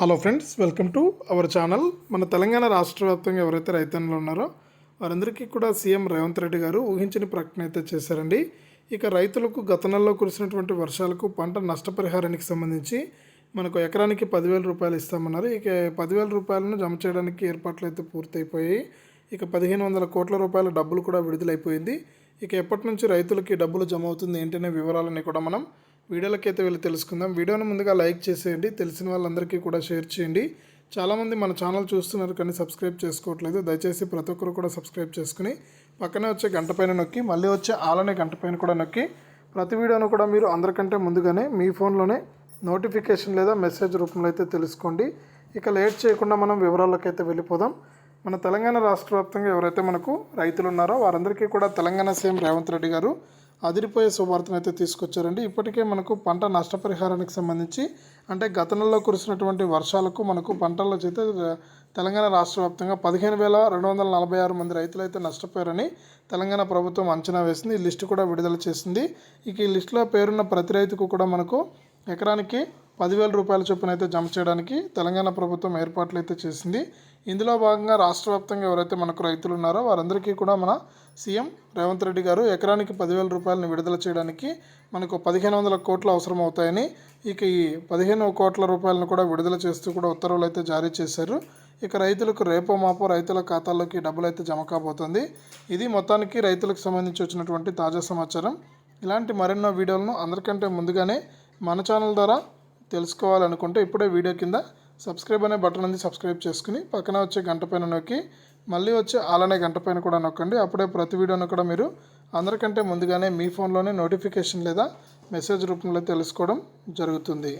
Hello friends welcome to our channel మన తెలంగాణ రాష్ట్ర వ్యాప్తంగా ఎవరైతే రైతన్నులు ఉన్నారో వారందరికీ కూడా సీఎం రేవంత్ రెడ్డి గారు ఊహించని ప్రకటన అయితే చేశారండి. ఇక రైతులకు గత నెలలో కురిసినటువంటి వర్షాలకు పంట నష్టపరిహారానికి సంబంధించి మనకు ఎకరానికి పదివేల రూపాయలు ఇస్తామన్నారు. ఇక పదివేల రూపాయలను జమ చేయడానికి ఏర్పాట్లు అయితే పూర్తయిపోయాయి. ఇక పదిహేను వందల కోట్ల రూపాయల డబ్బులు కూడా విడుదలైపోయింది. ఇక ఎప్పటి నుంచి రైతులకి డబ్బులు జమ అవుతుంది ఏంటనే వివరాలని కూడా మనం వీడియోలకి అయితే వెళ్ళి తెలుసుకుందాం. వీడియోను ముందుగా లైక్ చేసేయండి. తెలిసిన వాళ్ళందరికీ కూడా షేర్ చేయండి. చాలామంది మన ఛానల్ చూస్తున్నారు కానీ సబ్స్క్రైబ్ చేసుకోవట్లేదు. దయచేసి ప్రతి ఒక్కరు కూడా సబ్స్క్రైబ్ చేసుకుని పక్కనే వచ్చే గంట పైన నొక్కి మళ్ళీ వచ్చే ఆలనే గంట పైన కూడా నొక్కి ప్రతి వీడియోను కూడా మీరు అందరికంటే ముందుగానే మీ ఫోన్లోనే నోటిఫికేషన్ లేదా మెసేజ్ రూపంలో అయితే తెలుసుకోండి. ఇక లేట్ చేయకుండా మనం వివరాల్లోకి అయితే వెళ్ళిపోదాం. మన తెలంగాణ రాష్ట్ర వ్యాప్తంగా ఎవరైతే మనకు రైతులు ఉన్నారో వారందరికీ కూడా తెలంగాణ సీఎం రేవంత్ రెడ్డి గారు అదిరిపోయే శుభార్తను అయితే తీసుకొచ్చారండి. ఇప్పటికే మనకు పంట నష్టపరిహారానికి సంబంధించి అంటే గత నెలలో కురిసినటువంటి వర్షాలకు మనకు పంటల్లో చేత తెలంగాణ రాష్ట్ర వ్యాప్తంగా పదిహేను వేల రెండు వందల నలభై ఆరు మంది రైతులు అయితే నష్టపోయారని తెలంగాణ ప్రభుత్వం అంచనా వేసింది. ఈ లిస్టు కూడా విడుదల చేసింది. ఇక ఈ లిస్టులో పేరున్న ప్రతి రైతుకు కూడా మనకు ఎకరానికి పదివేల రూపాయల చొప్పున అయితే జమ చేయడానికి తెలంగాణ ప్రభుత్వం ఏర్పాట్లు అయితే చేసింది. ఇందులో భాగంగా రాష్ట్ర వ్యాప్తంగా ఎవరైతే మనకు రైతులు ఉన్నారో వారందరికీ కూడా మన సీఎం రేవంత్ రెడ్డి గారు ఎకరానికి పదివేల రూపాయలను విడుదల చేయడానికి మనకు పదిహేను వందల కోట్లు అవసరం అవుతాయని ఇక ఈ పదిహేను కోట్ల రూపాయలను కూడా విడుదల చేస్తూ కూడా ఉత్తర్వులు అయితే జారీ చేశారు. ఇక రైతులకు రేపో మాపో రైతుల ఖాతాల్లోకి డబ్బులు అయితే జమ కాబోతుంది. ఇది మొత్తానికి రైతులకు సంబంధించి వచ్చినటువంటి తాజా సమాచారం. ఇలాంటి మరెన్నో వీడియోలను అందరికంటే ముందుగానే మన ఛానల్ ద్వారా తెలుసుకోవాలనుకుంటే ఇప్పుడే వీడియో కింద సబ్స్క్రైబ్ అనే బటన్ ఉంది సబ్స్క్రైబ్ చేసుకుని పక్కన వచ్చే గంట పైన నొక్కి మళ్ళీ వచ్చే అలానే గంట పైన కూడా నొక్కండి. అప్పుడే ప్రతి వీడియోను కూడా మీరు అందరికంటే ముందుగానే మీ ఫోన్లోనే నోటిఫికేషన్ లేదా మెసేజ్ రూపంలో తెలుసుకోవడం జరుగుతుంది.